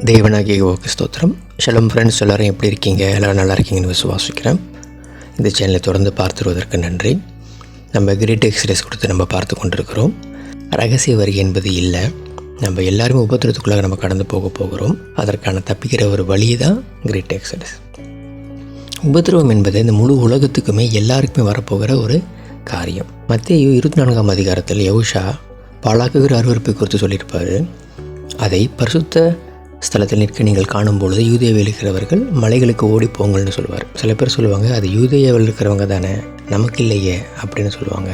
தேவனாகிய ஓகே ஸ்தோத்திரம். ஷலம் ஃப்ரெண்ட்ஸ் எல்லோரும் எப்படி இருக்கீங்க? எல்லோரும் நல்லா இருக்கீங்கன்னு விசுவாசிக்கிறேன். இந்த சேனலை தொடர்ந்து பார்த்துருவதற்கு நன்றி. நம்ம கிரேட் எக்ஸ்ரேஸ் கொடுத்து நம்ம பார்த்து கொண்டிருக்கிறோம். ரகசிய வரி என்பது இல்லை. நம்ம எல்லாருமே உபத்திரத்துக்குள்ளாக நம்ம கடந்து போக போகிறோம். அதற்கான தப்பிக்கிற ஒரு வழி தான் கிரேட் எக்ஸ்ரேஸ் உபத்திரவம் என்பது இந்த முழு உலகத்துக்குமே எல்லாருக்குமே வரப்போகிற ஒரு காரியம். மத்திய இருபத்தி நான்காம் அதிகாரத்தில் யவுஷா பாலாக்குகிற அருவறுப்பை குறித்து சொல்லியிருப்பார். அதை பரிசுத்த ஸ்தலத்தில் நிற்க நீங்கள் காணும் பொழுது யூதேவில் இருக்கிறவர்கள் மலைகளுக்கு ஓடி போங்கள்னு சொல்லுவார் சில பேர் சொல்லுவாங்க அது யூதேயாவில் இருக்கிறவங்க தானே நமக்கு இல்லையே அப்படின்னு சொல்லுவாங்க.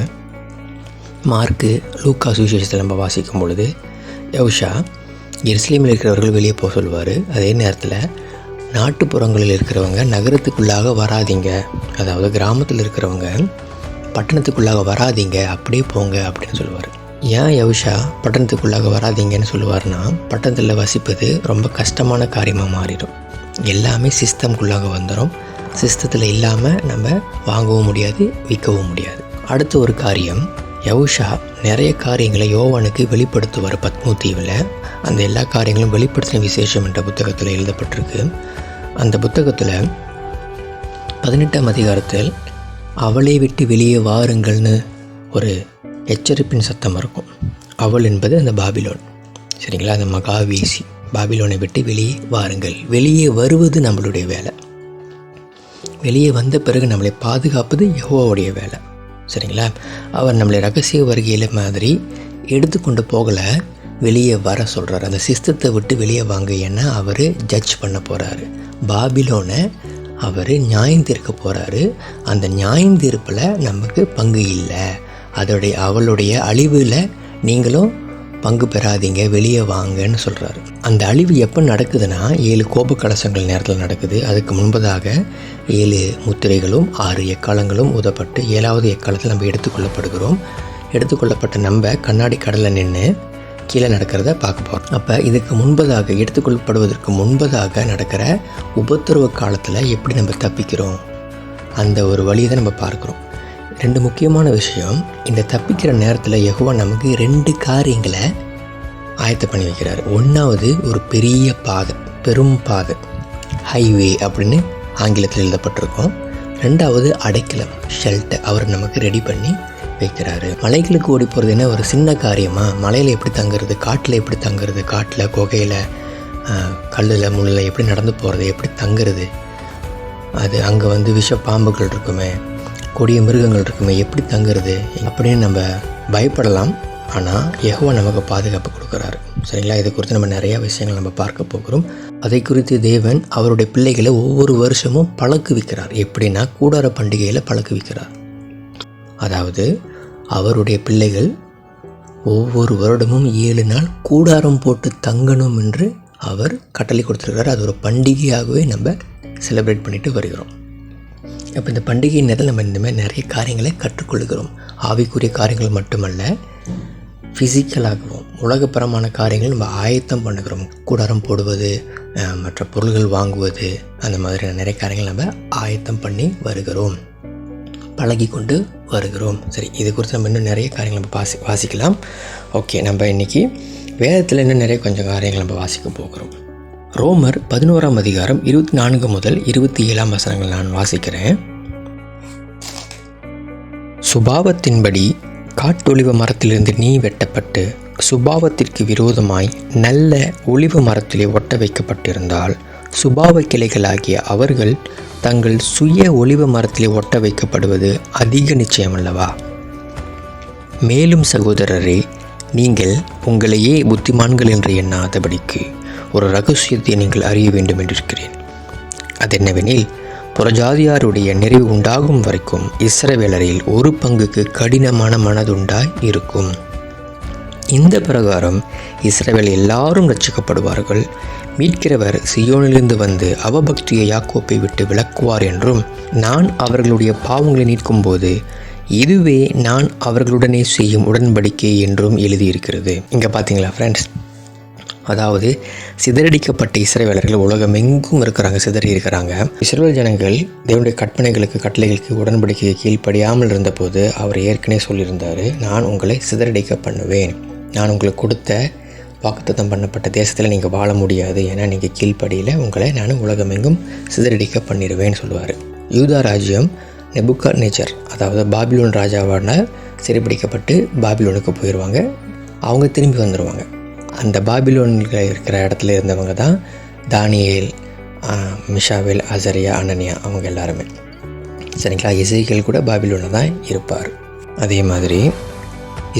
மார்க்கு லூக்கா சுவிசேஷத்தில் நம்ம வாசிக்கும் பொழுது யவுஷா எருசலேமில் இருக்கிறவர்கள் வெளியே போக சொல்லுவார் அதே நேரத்தில் நாட்டுப்புறங்களில் இருக்கிறவங்க நகரத்துக்குள்ளாக வராதீங்க. அதாவது கிராமத்தில் இருக்கிறவங்க பட்டணத்துக்குள்ளாக வராதீங்க அப்படியே போங்க அப்படின்னு சொல்லுவார் ஏன் யவுஷா பட்டணத்துக்குள்ளாக வராதிங்கன்னு சொல்லுவார்னா பட்டணத்தில் வசிப்பது ரொம்ப கஷ்டமான காரியமாக மாறிடும். எல்லாமே சிஸ்டம்குள்ளாக வந்துடும் சிஸ்டத்தில் இல்லாமல் நம்ம வாங்கவும் முடியாது விற்கவும் முடியாது. அடுத்த ஒரு காரியம் யவுஷா நிறைய காரியங்களை யோவானுக்கு வெளிப்படுத்துவார் பத்மூத்தீவில். தீவில் அந்த எல்லா காரியங்களும் வெளிப்படுத்தின விசேஷம் என்ற புத்தகத்தில் எழுதப்பட்டிருக்கு. அந்த புத்தகத்தில் பதினெட்டாம் அதிகாரத்தில் அவளை விட்டு வெளியே வாருங்கள்னு ஒரு எச்சரிப்பின் சத்தம் இருக்கும் அவள் என்பது அந்த பாபிலோன். சரிங்களா? அந்த மகாவீசி. பாபிலோனை விட்டு வெளியே வாருங்கள். வெளியே வருவது நம்மளுடைய வேலை. வெளியே வந்த பிறகு நம்மளை பாதுகாப்பது யெகோவாவுடைய வேலை. சரிங்களா? அவர் நம்மளை ரகசிய வருகையில் மாதிரி எடுத்துக்கொண்டு போகலை. வெளியே வர சொல்கிறார் அந்த சிஸ்தத்தை விட்டு வெளியே வாங்க ஏன்னா அவர் ஜட்ஜ் பண்ண போகிறாரு பாபிலோனை அவர் நியாயம் தீர்க்க போகிறாரு அந்த நியாயம் தீர்ப்பில் நமக்கு பங்கு இல்லை. அதோடைய அவளுடைய அழிவில் நீங்களும் பங்கு பெறாதீங்க வெளியே வாங்கன்னு சொல்கிறாரு அந்த அழிவு எப்போ நடக்குதுன்னா ஏழு கோப கலசங்கள் நேரத்தில் நடக்குது. அதுக்கு முன்பதாக ஏழு முத்திரைகளும் ஆறு எக்காலங்களும் ஊதப்பட்டு ஏழாவது எக்காலத்தில் நம்ம எடுத்துக்கொள்ளப்படுகிறோம். எடுத்துக்கொள்ளப்பட்ட நம்ம கண்ணாடி கடலில் நின்று கீழே நடக்கிறத பார்க்க போகிறோம் அப்போ இதுக்கு முன்பதாக எடுத்துக்கொள்ளப்படுவதற்கு முன்பதாக நடக்கிற உபத்திரவ காலத்தில் எப்படி நம்ம தப்பிக்கிறோம்? அந்த ஒரு வழியை தான் நம்ம பார்க்குறோம். ரெண்டு முக்கியமான விஷயம் இந்த தப்பிக்கிற நேரத்தில் யகுவா நமக்கு ரெண்டு காரியங்களை ஆயத்தம் பண்ணி வைக்கிறார். ஒன்றாவது ஒரு பெரிய பாதை பெரும் பாதை ஹைவே அப்படின்னு ஆங்கிலத்தில் எழுதப்பட்டிருக்கும். ரெண்டாவது அடைக்கலம் ஷெல்டர் அவர் நமக்கு ரெடி பண்ணி வைக்கிறாரு. மலைகளுக்கு ஓடி போகிறது என்ன? ஒரு சின்ன காரியமாக மலையில் எப்படி தங்குறது? காட்டில் எப்படி தங்குறது? காட்டில் குகையில் கல்லில் முள்ளில் எப்படி நடந்து போகிறது எப்படி தங்குறது? அது அங்கே வந்து விஷ பாம்புகள் இருக்குமே கொடிய மிருகங்கள் இருக்குமே எப்படி தங்குறது அப்படின்னு நம்ம பயப்படலாம். ஆனால் யெகோவா நமக்கு பாதுகாப்பு கொடுக்குறாரு. சரிங்களா? இதை குறித்து நம்ம நிறையா விஷயங்கள் நம்ம பார்க்க போகிறோம். அதை குறித்து தேவன் அவருடைய பிள்ளைகளை ஒவ்வொரு வருஷமும் பழக்குவிக்கிறார். எப்படின்னா கூடார பண்டிகையில் பழக்குவிக்கிறார். அதாவது அவருடைய பிள்ளைகள் ஒவ்வொரு வருடமும் ஏழு நாள் கூடாரம் போட்டு தங்கணும் என்று அவர் கட்டளை கொடுத்துருக்கிறார். அது ஒரு பண்டிகையாகவே நம்ம செலிப்ரேட் பண்ணிட்டு வருகிறோம். அப்போ இந்த பண்டிகை நேரத்தில் நம்ம இந்தமாதிரி நிறைய காரியங்களை கற்றுக்கொள்கிறோம். ஆவிக்குரிய காரியங்கள் மட்டுமல்ல ஃபிசிக்கலாகவும் உலகப்பரமான காரியங்கள் நம்ம ஆயத்தம் பண்ணுகிறோம். கூடாரம் போடுவது மற்ற பொருள்கள் வாங்குவது அந்த மாதிரியான நிறைய காரியங்கள் நம்ம ஆயத்தம் பண்ணி வருகிறோம். பழகி கொண்டு வருகிறோம். சரி இது குறித்து நம்ம இன்னும் நிறைய காரியங்கள் நம்ம வாசி வாசிக்கலாம். ஓகே நம்ம இன்றைக்கி வேதத்தில் இன்னும் நிறைய கொஞ்சம் காரியங்கள் நம்ம வாசிக்க போகிறோம். ரோமர் பதினோராம் அதிகாரம் இருபத்தி நான்கு முதல் இருபத்தி ஏழாம் வசனங்கள் நான் வாசிக்கிறேன். சுபாவத்தின்படி காட்டொளிவ மரத்திலிருந்து நீ வெட்டப்பட்டு சுபாவத்திற்கு விரோதமாய் நல்ல ஒளிவு மரத்திலே ஒட்ட வைக்கப்பட்டிருந்தால் சுபாவ கிளைகளாகிய அவர்கள் தங்கள் சுய ஒளிவு மரத்திலே ஒட்ட வைக்கப்படுவது அதிக நிச்சயமல்லவா? மேலும் சகோதரரே நீங்கள் உங்களையே புத்திமான்கள் என்று எண்ணாதபடிக்கு ஒரு ரகசியத்தை நீங்கள் அறிய வேண்டும் என்றிருக்கிறேன். அது என்னவெனில் புறஜாதியாருடைய நிறைவு உண்டாகும் வரைக்கும் இஸ்ரவேலரில் ஒரு பங்குக்கு கடினமான மனதுண்டாய் இருக்கும். இந்த பிரகாரம் இஸ்ரவேல் எல்லாரும் ரட்சிக்கப்படுவார்கள் மீட்கிறவர் சியோனிலிருந்து வந்து அவபக்தியை யாக்கோப்பை விட்டு விளக்குவார் என்றும் நான் அவர்களுடைய பாவங்களை நீக்கும்போது இதுவே நான் அவர்களுடனே செய்யும் உடன்படிக்கை என்றும் எழுதியிருக்கிறது. இங்கே பார்த்தீங்களா ஃப்ரெண்ட்ஸ் அதாவது சிதறடிக்கப்பட்ட இஸ்ரவேலர்கள் உலகமெங்கும் இருக்கிறாங்க சிதறி இருக்கிறாங்க. இஸ்ரேல் ஜனங்கள் தேவனுடைய கற்பனைகளுக்கு கட்டளைகளுக்கு உடன்படிக்கையை கீழ்ப்படியாமல் இருந்தபோது அவர் ஏற்கனவே சொல்லியிருந்தார் நான் உங்களை சிதறடிக்க பண்ணுவேன். நான் உங்களுக்கு கொடுத்த வாக்குத்தத்தம் பண்ணப்பட்ட தேசத்தில் நீங்கள் வாழ முடியாது. ஏன்னா நீங்கள் கீழ்ப்படியில். உங்களை நான் உலகமெங்கும் சிதறடிக்க பண்ணிடுவேன்னு சொல்லுவார். யூதா ராஜ்யம் நெபுக்கா நேச்சர் அதாவது பாபிலோன் ராஜாவான சிறைப்பிடிக்கப்பட்டு பாபிலோனுக்கு போயிடுவாங்க அவங்க திரும்பி வந்துடுவாங்க அந்த பாபிலோனில் இருக்கிற இடத்துல இருந்தவங்க தான் தானியேல் மிஷாவேல் அசரியா அனன்யா அவங்க எல்லாருமே. சரிங்களா? இசைகள் கூட பாபிலோனில் தான் இருப்பார். அதே மாதிரி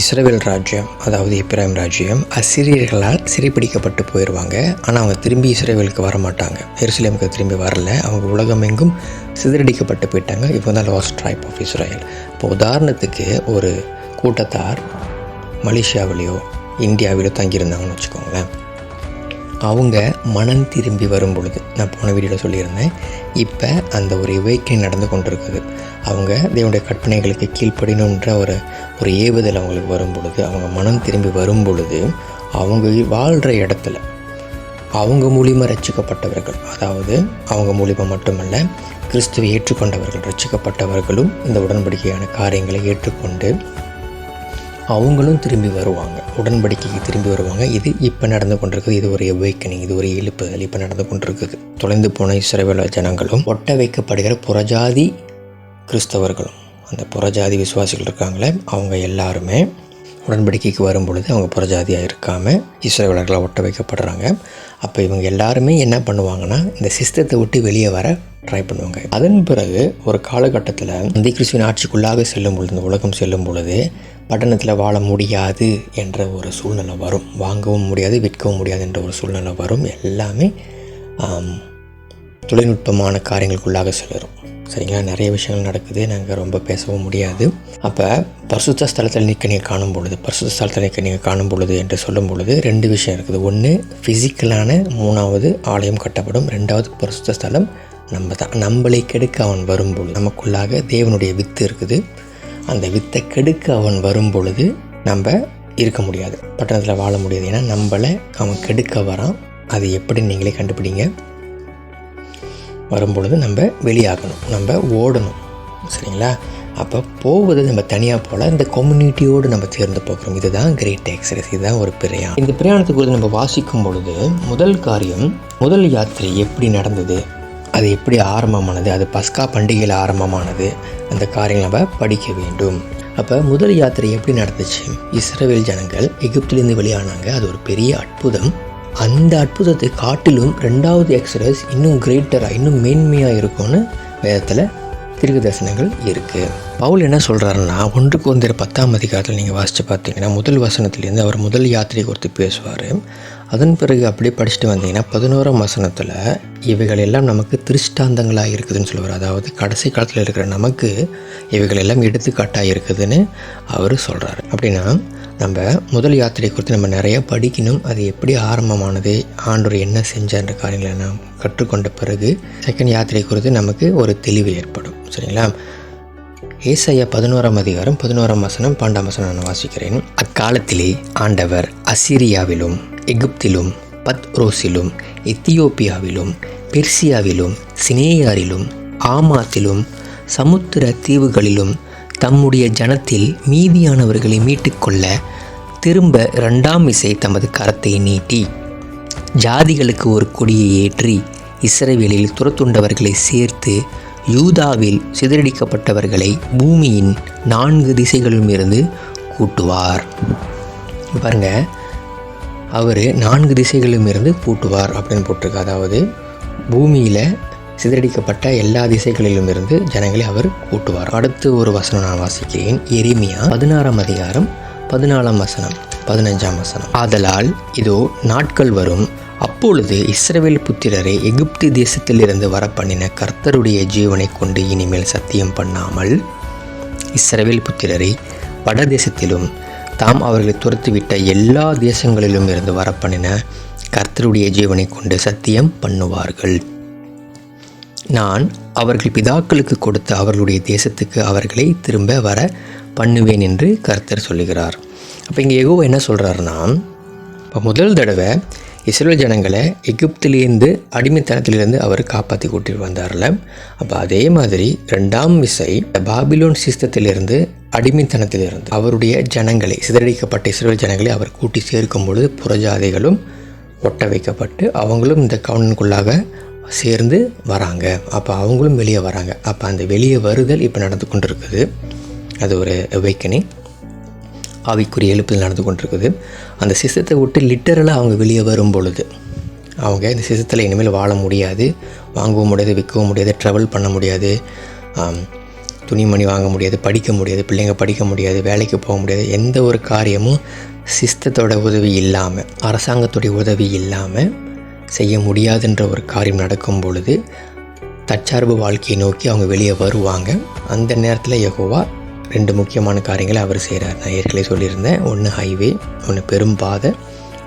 இஸ்ரேல் ராஜ்யம் அதாவது இப்ராஹிம் ராஜ்யம் அசிரியர்களால் சிறைப்பிடிக்கப்பட்டு போயிடுவாங்க ஆனால் அவங்க திரும்பி இஸ்ரேவேலுக்கு வர மாட்டாங்க எருசலேமுக்கு திரும்பி வரல. அவங்க உலகமெங்கும் சிதறடிக்கப்பட்டு போயிட்டாங்க. இப்போ தான் லாஸ்ட் ட்ரைப் ஆஃப் இஸ்ரேல் இப்போ உதாரணத்துக்கு ஒரு கூட்டத்தார் மலேசியாவிலேயோ இந்தியாவில் தங்கியிருந்தாங்கன்னு வச்சுக்கோங்களேன். அவங்க மனம் திரும்பி வரும் பொழுது நான் போன வீடியோவில் சொல்லியிருந்தேன் இப்போ அந்த ஒரு இவைக்கை நடந்து கொண்டிருக்குது. அவங்க தேவனுடைய கற்பனைகளுக்கு கீழ்ப்படினுன்ற ஒரு ஒரு ஏவுதல் அவங்களுக்கு வரும் பொழுது அவங்க மனம் திரும்பி வரும் பொழுது அவங்க வாழ்கிற இடத்துல அவங்க மூலியமாக ரச்சிக்கப்பட்டவர்கள் அதாவது அவங்க மூலியமாக மட்டுமல்ல கிறிஸ்துவை ஏற்றுக்கொண்டவர்கள் ரச்சிக்கப்பட்டவர்களும் இந்த உடன்படிக்கையான காரியங்களை ஏற்றுக்கொண்டு அவங்களும் திரும்பி வருவாங்க. உடன்படிக்கைக்கு திரும்பி வருவாங்க. இது இப்போ நடந்து கொண்டிருக்குது. இது ஒரு எவேக்கனிங் இது ஒரு எழுப்புதல் இப்போ நடந்து கொண்டிருக்குது. தொலைந்து போன இஸ்ரவேல ஜனங்களும் ஒட்ட வைக்கப்படுகிற புறஜாதி கிறிஸ்தவர்களும் அந்த புறஜாதி விசுவாசிகள் இருக்காங்களே அவங்க எல்லாருமே உடன்படிக்கைக்கு வரும் பொழுது அவங்க புறஜாதியாக இருக்காமல் இஸ்ரேவலர்களாக ஒட்ட வைக்கப்படுறாங்க. அப்போ இவங்க எல்லாருமே என்ன பண்ணுவாங்கன்னா இந்த சிஸ்டத்தை விட்டு வெளியே வர ட்ரை பண்ணுவாங்க. அதன் பிறகு ஒரு காலகட்டத்தில் அந்த கிறிஸ்துவின் ஆட்சிக்குள்ளாக செல்லும் பொழுது இந்த உலகம் செல்லும் பொழுது பட்டணத்தில் வாழ முடியாது என்ற ஒரு சூழ்நிலை வரும். வாங்கவும் முடியாது விற்கவும் முடியாது என்ற ஒரு சூழ்நிலை வரும். எல்லாமே தொழில்நுட்பமான காரியங்களுக்குள்ளாக சொல்லிடும் சரிங்களா? நிறைய விஷயங்கள் நடக்குது. நாங்கள் ரொம்ப பேசவும் முடியாது. அப்போ பரிசுத்த ஸ்தலத்தில் நிற்க நீங்கள் காணும் பொழுது பரிசுத்த ஸ்தலத்தில் நிற்க நீங்கள் காணும் பொழுது என்று சொல்லும் பொழுது ரெண்டு விஷயம் இருக்குது. ஒன்று ஃபிசிக்கலான மூணாவது ஆலயம் கட்டப்படும். ரெண்டாவது பரிசுத்த ஸ்தலம் நம்ம தான் நம்மளை கெடுக்க அவன் வரும்பொழுது நமக்குள்ளாக தேவனுடைய வித்து இருக்குது. அந்த வித்தை கெடுக்க அவன் வரும் பொழுது நம்ம இருக்க முடியாது. பட்டணத்தில் வாழ முடியாது. ஏன்னா நம்மளை அவன் கெடுக்க வரான். அது எப்படி நீங்களே கண்டுபிடிங்க? வரும்பொழுது நம்ம வெளியாகணும். நம்ம ஓடணும். சரிங்களா? அப்போ போவது நம்ம தனியாக போல் இந்த கம்யூனிட்டியோடு நம்ம சேர்ந்து போகிறோம். இதுதான் கிரேட் எக்ஸசைஸ் இதுதான் ஒரு பிரயாணம். இந்த பிரயாணத்துக்கு நம்ம வாசிக்கும் பொழுது முதல் காரியம் முதல் யாத்திரை எப்படி நடந்தது? அது எப்படி ஆரம்பமானது? அது பஸ்கா பண்டிகையில் ஆரம்பமானது. அந்த காரியங்களை நம்ம படிக்க வேண்டும். அப்போ முதல் யாத்திரை எப்படி நடந்துச்சு? இஸ்ரேல் ஜனங்கள் எகிப்திலிருந்து வெளியானாங்க. அது ஒரு பெரிய அற்புதம். அந்த அற்புதத்தை காட்டிலும் ரெண்டாவது எக்ஸ்ரஸ் இன்னும் கிரேட்டராக இன்னும் மேன்மையாக இருக்கும்னு வேதத்தில் திருக்கு தரிசனங்கள் இருக்குது பவுல் என்ன சொல்கிறாருன்னா ஒன்றுக்கு ஒன்றிய பத்தாம் அதிகாரத்தில் நீங்கள் வாசித்து பார்த்தீங்கன்னா முதல் வசனத்துலேருந்து அவர் முதல் யாத்திரை குறித்து பேசுவார். அதன் பிறகு அப்படியே படிச்சுட்டு வந்தீங்கன்னா பதினோராம் வசனத்தில் இவைகள் எல்லாம் நமக்கு திருஷ்டாந்தங்களாக இருக்குதுன்னு சொல்லுவார். அதாவது கடைசி காலத்தில் இருக்கிற நமக்கு இவைகள் எல்லாம் எடுத்துக்காட்டாக இருக்குதுன்னு அவர் சொல்கிறாரு அப்படின்னா நம்ம முதல் யாத்திரை குறித்து நம்ம நிறைய படிக்கணும். அது எப்படி ஆரம்பமானது ஆண்டோர் என்ன செஞ்சார்ன்ற காரியங்களை நாம் கற்றுக்கொண்ட பிறகு செகண்ட் யாத்திரை குறித்து நமக்கு ஒரு தெளிவு ஏற்படும். சரிங்களா? ஏசையா பதினோராம் அதிகாரம் பதினோராம் வசனம் பன்னெண்டாம் வசனம் நான் வாசிக்கிறேன். அக்காலத்திலே ஆண்டவர் அசிரியாவிலும் எகிப்திலும் பத்ரோஸிலும் எத்தியோப்பியாவிலும் பெர்சியாவிலும் சினேயாரிலும் ஆமாத்திலும் சமுத்திர தீவுகளிலும் தம்முடைய ஜனத்தில் மீதியானவர்களை மீட்டுக்கொள்ள திரும்ப இரண்டாம் இசை தமது கரத்தை நீட்டி ஜாதிகளுக்கு ஒரு கொடியை ஏற்றி இஸ்ரேவேலில் துரத்துண்டவர்களை சேர்த்து யூதாவில் சிதறடிக்கப்பட்டவர்களை பூமியின் நான்கு திசைகளிலும் இருந்து கூட்டுவார் பாருங்க அவர் நான்கு திசைகளிலும் இருந்து கூட்டுவார் அப்படின்னு போட்டிருக்கு. அதாவது பூமியில் சிதறடிக்கப்பட்ட எல்லா திசைகளிலும் இருந்து ஜனங்களை அவர் கூட்டுவார். அடுத்து ஒரு வசனம் நான் வாசிக்கிறேன். எரிமியா பதினாறாம் அதிகாரம் பதினாலாம் வசனம் பதினஞ்சாம் வசனம். ஆதலால் இதோ நாட்கள் வரும். அப்பொழுது இஸ்ரவேல் புத்திரரை எகிப்து தேசத்திலிருந்து வரப்பண்ணின கர்த்தருடைய ஜீவனை கொண்டு இனிமேல் சத்தியம் பண்ணாமல் இஸ்ரவேல் புத்திரரை வடதேசத்திலும் தாம் அவர்களை துரத்துவிட்ட எல்லா தேசங்களிலும் இருந்து வரப்பண்ணின கர்த்தருடைய ஜீவனை கொண்டு சத்தியம் பண்ணுவார்கள். நான் அவர்கள் பிதாக்களுக்கு கொடுத்த அவர்களுடைய தேசத்துக்கு அவர்களை திரும்ப வர பண்ணுவேன் என்று கர்த்தர் சொல்லுகிறார். அப்போ இங்கே எகோ என்ன சொல்கிறாருன்னா இப்போ முதல் தடவை இஸ்ரேல் ஜனங்களை எகிப்திலேருந்து அடிமைத்தனத்திலிருந்து அவர் காப்பாற்றி கூட்டிட்டு வந்தார்ல. அப்போ அதே மாதிரி ரெண்டாம் விசை பாபிலோன் சிஸ்தத்திலிருந்து அடிமைத்தனத்திலிருந்து அவருடைய ஜனங்களை சிதறடிக்கப்பட்ட இஸ்ரேல் ஜனங்களை அவர் கூட்டி சேர்க்கும் பொழுது புறஜாதிகளும் ஒட்ட வைக்கப்பட்டு அவங்களும் இந்த கவுனுக்குள்ளாக சேர்ந்து வராங்க. அப்போ அவங்களும் வெளியே வராங்க. அப்போ அந்த வெளியே வருதல் இப்போ நடந்து கொண்டு இருக்குது அது ஒரு அவைக்கனிங் ஆவிக்குரிய எழுப்பில் நடந்து கொண்டிருக்குது. அந்த சிசத்தை விட்டு லிட்டரலாக அவங்க வெளியே வரும் பொழுது அவங்க இந்த சிசத்தில் இனிமேல் வாழ முடியாது வாங்கவும் முடியாது விற்கவும் முடியாது ட்ராவல் பண்ண முடியாது துணிமணி வாங்க முடியாது படிக்க முடியாது பிள்ளைங்க படிக்க முடியாது வேலைக்கு போக முடியாது எந்த ஒரு காரியமும் சிஸ்தத்தோட உதவி இல்லாமல் அரசாங்கத்துடைய உதவி இல்லாமல் செய்ய முடியாதுன்ற ஒரு காரியம் நடக்கும் பொழுது தற்சார்பு வாழ்க்கையை நோக்கி அவங்க வெளியே வருவாங்க. அந்த நேரத்தில் யகோவா ரெண்டு முக்கியமான காரியங்களை அவர் செய்கிறார் நான் ஏற்கனவே சொல்லியிருந்தேன். ஒன்று ஹைவே ஒன்று பெரும்பாதை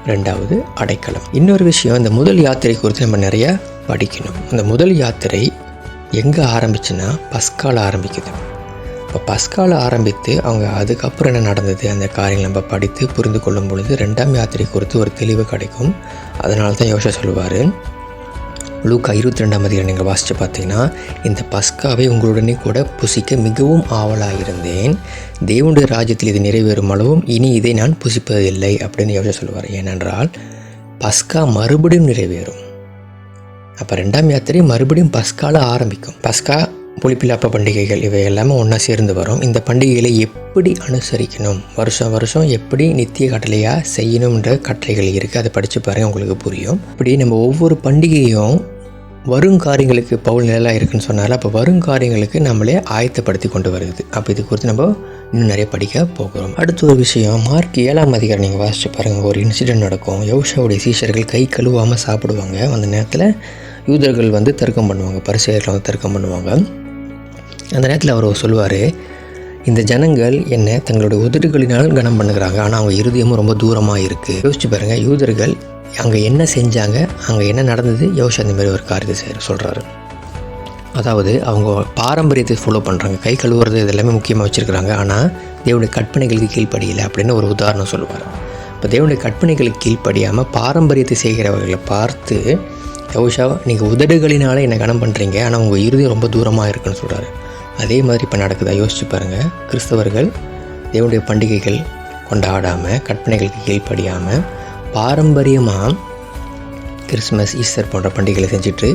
ரெண்டாவது அடைக்கலம். இன்னொரு விஷயம் இந்த முதல் யாத்திரை குறித்து நம்ம நிறைய படிக்கணும். இந்த முதல் யாத்திரை எங்கே ஆரம்பிச்சுன்னா பஸ்கால ஆரம்பிக்குது. இப்போ பஸ்கால ஆரம்பித்து அவங்க அதுக்கப்புறம் என்ன நடந்தது? அந்த காரியங்கள் நம்ம படித்து புரிந்து கொள்ளும் பொழுது ரெண்டாம் யாத்திரை குறித்து ஒரு தெளிவு கிடைக்கும். அதனால தான் யோசா சொல்லுவார் லூக்கா இருபத்தி ரெண்டாம் அதிகாரம் நீங்கள் வாசித்து பார்த்தீங்கன்னா இந்த பஸ்காவை உங்களுடனே கூட புசிக்க மிகவும் ஆவலாக இருந்தேன் தேவனுடைய ராஜ்யத்தில் இது நிறைவேறும் அளவும் இனி இதை நான் புசிப்பதில்லை அப்படின்னு யோசனை சொல்லுவார். ஏனென்றால் பஸ்கா மறுபடியும் நிறைவேறும். அப்போ ரெண்டாம் யாத்திரை மறுபடியும் பஸ்காவில் ஆரம்பிக்கும். பஸ்கா புளிப்பிலாப்ப பண்டிகைகள் இவை எல்லாமே ஒன்றா சேர்ந்து வரும். இந்த பண்டிகைகளை எப்படி அனுசரிக்கணும்? வருஷம் வருஷம் எப்படி நித்திய கட்டளையாக செய்யணுன்ற கட்டளைகள் இருக்குது அதை படித்து பாருங்கள் உங்களுக்கு புரியும். இப்படி நம்ம ஒவ்வொரு பண்டிகையும் வரும் காரியங்களுக்கு பவுல் நிழலாக இருக்குன்னு சொன்னால அப்போ வரும் காரியங்களுக்கு நம்மளே ஆயத்தப்படுத்தி கொண்டு வருது. அப்போ இது குறித்து நம்ம இன்னும் நிறைய படிக்க போகிறோம். அடுத்த ஒரு விஷயம் மார்க் ஏழாம் அதிகாரம் நீங்கள் வாசித்து பாருங்கள் ஒரு இன்சிடென்ட் நடக்கும். யோஷாவுடைய சீஷர்கள் கை கழுவாமல் சாப்பிடுவாங்க. அந்த நேரத்தில் யூதர்கள் வந்து தர்க்கம் பண்ணுவாங்க பரிசெயர்கள் வந்து தர்க்கம் பண்ணுவாங்க. அந்த நேரத்தில் அவர் சொல்லுவார் இந்த ஜனங்கள் என்ன தங்களுடைய உதடுகளினால் கனம் பண்ணுகிறாங்க. ஆனால் அவங்க இருதயமும் ரொம்ப தூரமாக இருக்குது யோசிச்சு பாருங்கள் யூதர்கள் அங்கே என்ன செஞ்சாங்க அங்கே என்ன நடந்தது யோசிச்சு அந்த மாதிரி ஒரு காரியத்தை செய்ய சொல்கிறாரு அதாவது அவங்க பாரம்பரியத்தை ஃபாலோ பண்ணுறாங்க கை கழுவுறது இது எல்லாமே முக்கியமாக வச்சுருக்கிறாங்க. ஆனால் தேவனுடைய கற்பனைகளுக்கு கீழ்ப்படியலை அப்படின்னு ஒரு உதாரணம் சொல்லுவார். இப்போ தேவனுடைய கற்பனைகளுக்கு கீழ்ப்படியாமல் பாரம்பரியத்தை செய்கிறவர்களை பார்த்து யோஷா நீங்கள் உதடுகளினால என்னை கனம் பண்ணுறீங்க ஆனால் உங்கள் இறுதி ரொம்ப தூரமாக இருக்குன்னு சொல்கிறாரு அதே மாதிரி இப்போ நடக்குதா? யோசிச்சு பாருங்கள் கிறிஸ்தவர்கள் தேவனுடைய பண்டிகைகள் கொண்டாடாமல் கற்பனைகளுக்கு கீழ்ப்படியாமல் பாரம்பரியமாக கிறிஸ்மஸ் ஈஸ்டர் போன்ற பண்டிகைகளை செஞ்சுட்டு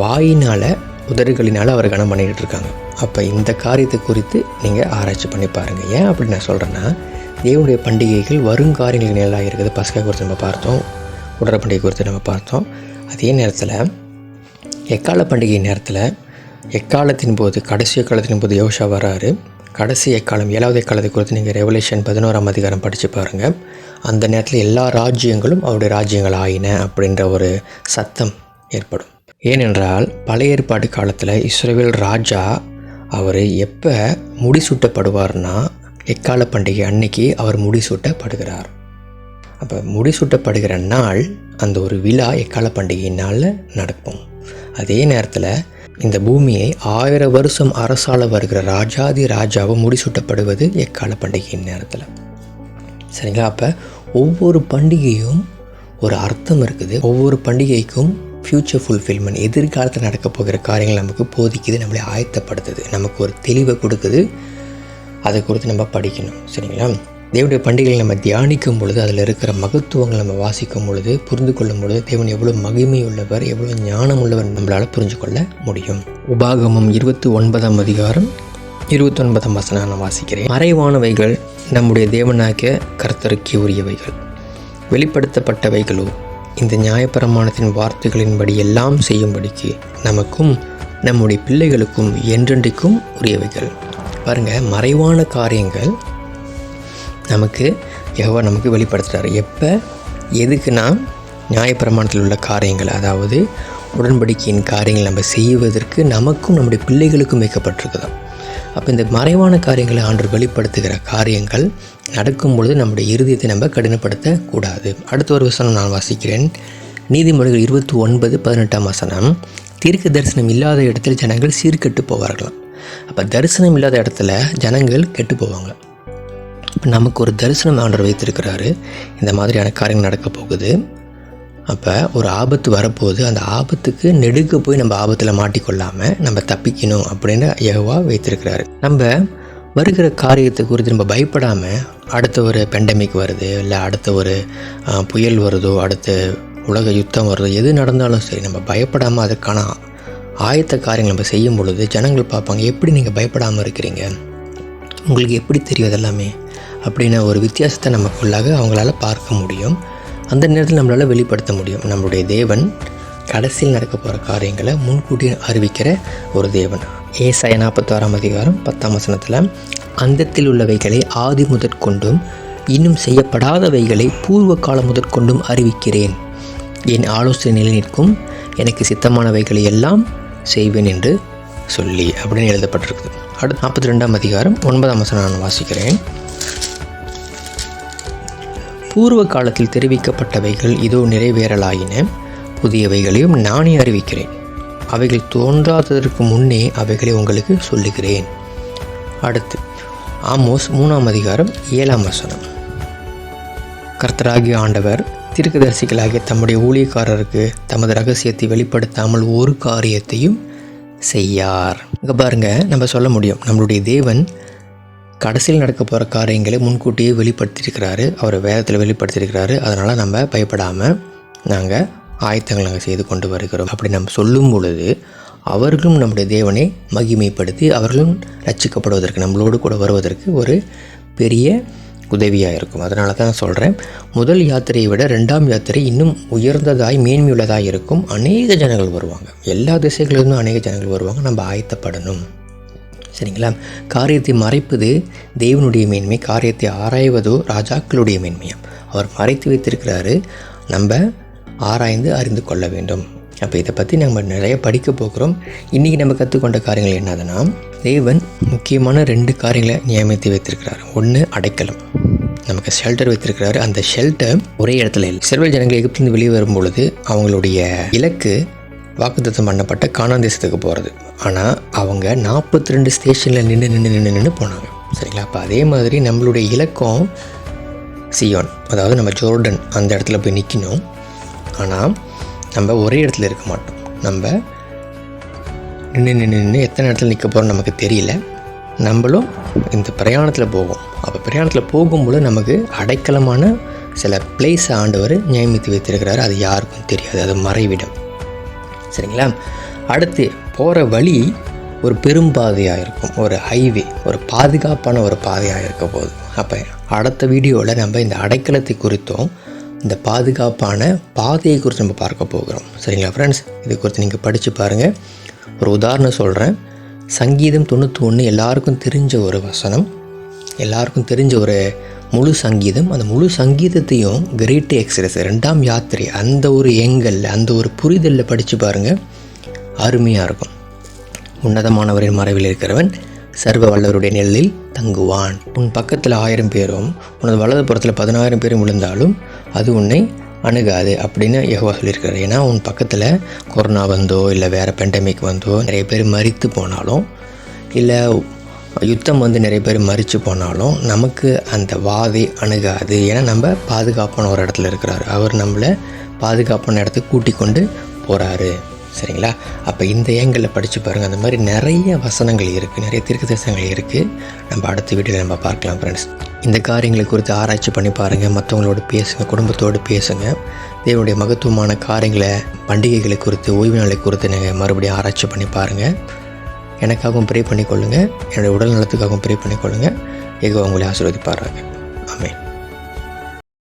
வாயினால் உதடுகளினால் அவர் கனம் பண்ணிக்கிட்டு இருக்காங்க. அப்போ இந்த காரியத்தை குறித்து நீங்கள் ஆராய்ச்சி பண்ணி பாருங்கள் ஏன் அப்படி நான் சொல்கிறேன்னா தேவனுடைய பண்டிகைகள் வருங்காரியங்களுக்கு நிழலாக இருக்குது பஸ்கா குறித்து நம்ம பார்த்தோம். உடற பண்டிகை குறித்து நம்ம பார்த்தோம். அதே நேரத்தில் எக்கால பண்டிகை நேரத்தில் எக்காலத்தின் போது கடைசி எக்காலத்தின் போது யோஷா வராரு. கடைசி எக்காலம் ஏழாவது எக்காலத்தை குறித்து நீங்கள் ரெவலேஷன் பதினோராம் அதிகாரம் படித்து பாருங்கள் அந்த நேரத்தில் எல்லா ராஜ்யங்களும் அவருடைய ராஜ்யங்கள் ஆயின அப்படின்ற ஒரு சத்தம் ஏற்படும். ஏனென்றால் பழைய ஏற்பாடு காலத்தில் இஸ்ரேவேல் ராஜா அவர் எப்போ முடிசூட்டப்படுவார்னா எக்கால பண்டிகை அன்னைக்கு அவர் முடிசூட்டப்படுகிறார். அப்போ முடிசூட்டப்படுகிற நாள் அந்த ஒரு விழா எக்கால பண்டிகையினால் நடக்கும். அதே நேரத்தில் இந்த பூமியை ஆயிரம் வருஷம் அரசால வருகிற ராஜாதி ராஜாவும் முடிசூட்டப்படுவது எக்கால பண்டிகையின் நேரத்தில்? சரிங்களா? அப்போ ஒவ்வொரு பண்டிகையும் ஒரு அர்த்தம் இருக்குது. ஒவ்வொரு பண்டிகைக்கும் ஃப்யூச்சர் ஃபுல்ஃபில்மெண்ட் எதிர்காலத்தில் நடக்க போகிற காரியங்கள் நமக்கு போதிக்குது நம்மளை ஆயத்தப்படுத்துது நமக்கு ஒரு தெளிவை கொடுக்குது. அதை குறித்து நம்ம படிக்கணும். சரிங்களா? தேவனுடைய பண்டிகைகளை நம்ம தியானிக்கும் பொழுது அதில் இருக்கிற மகத்துவங்களை நம்ம வாசிக்கும் பொழுது புரிந்து கொள்ளும் பொழுது தேவன் எவ்வளோ மகிமை உள்ளவர் எவ்வளோ ஞானம் உள்ளவர் நம்மளால் புரிஞ்சு கொள்ள முடியும். உபாகமம் இருபத்தி ஒன்பதாம் அதிகாரம் இருபத்தொன்பதாம் வசனம் நான் வாசிக்கிறேன். மறைவானவைகள் நம்முடைய தேவனாகிய கர்த்தருக்கு உரியவைகள். வெளிப்படுத்தப்பட்டவைகளோ இந்த நியாயப்பிரமாணத்தின் வார்த்தைகளின்படி எல்லாம் செய்யும்படிக்கு நமக்கும் நம்முடைய பிள்ளைகளுக்கும் என்றென்றைக்கும் உரியவைகள். பாருங்க மறைவான காரியங்கள் நமக்கு யகோவா நமக்கு வெளிப்படுத்துகிறார் எப்போ? எதுக்குன்னா நியாயப்பிரமாணத்தில் உள்ள காரியங்கள் அதாவது உடன்படிக்கையின் காரியங்கள் நம்ம செய்வதற்கு நமக்கும் நம்முடைய பிள்ளைகளுக்கும் வைக்கப்பட்டிருக்குதாம் அப்போ இந்த மறைவான காரியங்களை ஆண்டு வெளிப்படுத்துகிற காரியங்கள் நடக்கும் பொழுது நம்முடைய இருதயத்தை நம்ம கடினப்படுத்தக்கூடாது. அடுத்த ஒரு வசனம் நான் வாசிக்கிறேன். நீதிமொழிகள் இருபத்தி ஒன்பது பதினெட்டாம் வசனம். தீர்க்க தரிசனம் இல்லாத இடத்தில் ஜனங்கள் சீர்கெட்டு போவார்களாம். அப்போ தரிசனம் இல்லாத இடத்துல ஜனங்கள் கெட்டு போவாங்க. இப்போ நமக்கு ஒரு தரிசனம் ஆண்டர் வைத்திருக்கிறாரு. இந்த மாதிரியான காரியங்கள் நடக்க போகுது. அப்போ ஒரு ஆபத்து வரப்போகுது அந்த ஆபத்துக்கு நெடுக்க போய் நம்ம ஆபத்தில் மாட்டிக்கொள்ளாமல் நம்ம தப்பிக்கணும் அப்படின்னு யெகோவா வைத்திருக்கிறாரு. நம்ம வருகிற காரியத்தை குறித்து நம்ம பயப்படாமல் அடுத்த ஒரு பெண்டமிக் வருது இல்லை அடுத்த ஒரு புயல் வருதோ அடுத்த உலக யுத்தம் வருதோ எது நடந்தாலும் சரி நம்ம பயப்படாமல் அதுக்கான ஆயத்த காரியங்கள் நம்ம செய்யும் பொழுது ஜனங்கள் பார்ப்பாங்க எப்படி நீங்கள் பயப்படாமல் இருக்கிறீங்க? உங்களுக்கு எப்படி தெரியும் அதெல்லாமே? அப்படின்ன ஒரு வித்தியாசத்தை நமக்குள்ளாக அவங்களால பார்க்க முடியும். அந்த நேரத்தில் நம்மளால் வெளிப்படுத்த முடியும். நம்மளுடைய தேவன் கடைசியில் நடக்க போகிற காரியங்களை முன்கூட்டி அறிவிக்கிற ஒரு தேவன். ஏசாய நாற்பத்தாறாம் அதிகாரம் பத்தாம் வசனத்தில் அந்தத்தில் உள்ளவைகளை ஆதி முதற்கொண்டும் இன்னும் செய்யப்படாதவைகளை பூர்வ காலம் முதற்கொண்டும் அறிவிக்கிறேன். என் ஆலோசனை நிலை நிற்கும் எனக்கு சித்தமானவைகளை எல்லாம் செய்வேன் என்று சொல்லி அப்படின்னு எழுதப்பட்டிருக்குது. அடுத்து நாற்பத்தி ரெண்டாம் அதிகாரம் ஒன்பதாம் வசனம் நான் வாசிக்கிறேன். பூர்வ காலத்தில் தெரிவிக்கப்பட்டவைகள் இதோ நிறைவேறலாயின. புதியவைகளையும் நானே அறிவிக்கிறேன். அவைகள் தோன்றாததற்கு முன்னே அவைகளை உங்களுக்கு சொல்லுகிறேன். அடுத்து ஆமோஸ் மூணாம் அதிகாரம் ஏழாம் வசனம். கர்த்தராகிய ஆண்டவர் தீர்க்கதரிசிகளாகிய தம்முடைய ஊழியக்காரருக்கு தமது ரகசியத்தை வெளிப்படுத்தாமல் ஒரு காரியத்தையும் செய்யார். இங்கே பாருங்க நம்ம சொல்ல முடியும். நம்மளுடைய தேவன் கடைசியில் நடக்க போகிற காரியங்களை முன்கூட்டியே வெளிப்படுத்தியிருக்கிறாரு. அவர் வேதத்தில் வெளிப்படுத்தியிருக்கிறாரு. அதனால் நம்ம பயப்படாமல் நாங்கள் ஆயத்தங்கள் நாங்கள் செய்து கொண்டு வருகிறோம். அப்படி நம்ம சொல்லும் பொழுது அவர்களும் நம்முடைய தேவனை மகிமைப்படுத்தி அவர்களும் ரட்சிக்கப்படுவதற்கு நம்மளோடு கூட வருவதற்கு ஒரு பெரிய உதவியாக இருக்கும். அதனால தான் நான் சொல்கிறேன் முதல் யாத்திரையை விட ரெண்டாம் யாத்திரை இன்னும் உயர்ந்ததாய் மேன்மையுள்ளதாக இருக்கும். அநேக ஜனங்கள் வருவாங்க. எல்லா திசைகளிலிருந்தும் அநேக ஜனங்கள் வருவாங்க. நம்ம ஆயத்தப்படணும். சரிங்களா? காரியத்தை மறைப்பது தேவனுடைய மேன்மை. காரியத்தை ஆராய்வதோ ராஜாக்களுடைய மேன்மையாம் அவர் மறைத்து வைத்திருக்கிறாரு. நம்ம ஆராய்ந்து அறிந்து கொள்ள வேண்டும். அப்போ இதை பற்றி நம்ம நிறைய படிக்க போகிறோம். இன்றைக்கி நம்ம கற்றுக்கொண்ட காரியங்கள் என்னதுன்னா தேவன் முக்கியமான ரெண்டு காரியங்களை நியமித்து வைத்திருக்கிறார். ஒன்று அடைக்கலம். நமக்கு ஷெல்டர் வைத்திருக்கிறாரு. அந்த ஷெல்டர் ஒரே இடத்துல இல்லை. சிறுவல் ஜனங்கள் எகிப்திலிருந்து வெளியே வரும் பொழுது அவங்களுடைய இலக்கு வாக்குத்தத்தம் பண்ணப்பட்ட கானான் தேசத்துக்கு போகிறது ஆனால் அவங்க நாற்பத்தி ரெண்டு ஸ்டேஷனில் நின்று நின்று நின்று நின்று போனாங்க. சரிங்களா? அப்போ அதே மாதிரி நம்மளுடைய இலக்கம் சியோன் அதாவது நம்ம ஜோர்டன் அந்த இடத்துல போய் நிற்கணும் ஆனால் நம்ம ஒரே இடத்துல இருக்க மாட்டோம். நம்ம நின்று நின்று நின்று எத்தனை இடத்துல நிற்க போகிறோம் நமக்கு தெரியல. நம்மளும் இந்த பிரயாணத்தில் போவோம். அப்போ பிரயாணத்தில் போகும்போது நமக்கு அடைக்கலமான சில பிளேஸ் ஆண்டவர் நியமித்து வைத்திருக்கிறாரு. அது யாருக்கும் தெரியாது. அது மறைவிடம். சரிங்களா? அடுத்து போகிற வழி ஒரு பெரும்பாதையாக இருக்கும். ஒரு ஹைவே ஒரு பாதுகாப்பான ஒரு பாதையாக இருக்க போகுது. அப்போ அடுத்த வீடியோவில் நம்ம இந்த அடைக்கலத்தை குறித்தும் இந்த பாதுகாப்பான பாதையை குறித்து நம்ம பார்க்க போகிறோம். சரிங்களா ஃப்ரெண்ட்ஸ் இது குறித்து நீங்கள் படித்து பாருங்கள் ஒரு உதாரணம் சொல்கிறேன் சங்கீதம் தொண்ணூற்றி ஒன்று எல்லாருக்கும் தெரிஞ்ச ஒரு வசனம். எல்லாருக்கும் தெரிஞ்ச ஒரு முழு சங்கீதம். அந்த முழு சங்கீதத்தையும் கிரேட் எக்ஸ்ரஸ் ரெண்டாம் யாத்திரை அந்த ஒரு எங்கல் அந்த ஒரு புரிதலில் படித்து பாருங்கள் அருமையாக இருக்கும். உன்னதமானவரின் மறைவில் இருக்கிறவன் சர்வ வல்லவருடைய நிழலில் தங்குவான். உன் பக்கத்தில் ஆயிரம் பேரும் உனது வலது புறத்தில் பதினாயிரம் பேரும் விழுந்தாலும் அது உன்னை அணுகாது அப்படின்னு யெகோவா சொல்லியிருக்காரு. ஏன்னா உன் பக்கத்தில் கொரோனா வந்தோ இல்லை வேறு பெண்டமிக் வந்தோ நிறைய பேர் மறித்து போனாலும் இல்லை யுத்தம் வந்து நிறைய பேர் மறித்து போனாலும் நமக்கு அந்த வாதை அணுகாது. ஏன்னா நம்ம பாதுகாப்பான ஒரு இடத்துல இருக்கிறாரு. அவர் நம்மளை பாதுகாப்பான இடத்துக்கு கூட்டி கொண்டு போகிறாரு சரிங்களா? அப்போ இந்த ஏங்கலில் படித்து பாருங்கள் அந்த மாதிரி நிறைய வசனங்கள் இருக்குது நிறைய தீர்க்க தரிசனங்கள் இருக்குது நம்ம அடுத்த வீடியோவில் நம்ம பார்க்கலாம் ஃப்ரெண்ட்ஸ் இந்த காரியங்களை குறித்து ஆராய்ச்சி பண்ணி பாருங்கள் மற்றவங்களோட பேசுங்க குடும்பத்தோடு பேசுங்க. தேவனுடைய மகத்துவமான காரியங்களை பண்டிகைகளை குறித்து ஓய்வு நாளை குறித்து நீங்கள் மறுபடியும் ஆராய்ச்சி பண்ணி பாருங்கள் எனக்காகவும் ப்ரே பண்ணிக்கொள்ளுங்கள் என்னுடைய உடல் நலத்துக்காகவும் ப்ரே பண்ணிக்கொள்ளுங்கள் எகோ உங்களை ஆசீர்வதிப்பாருங்க ஆமே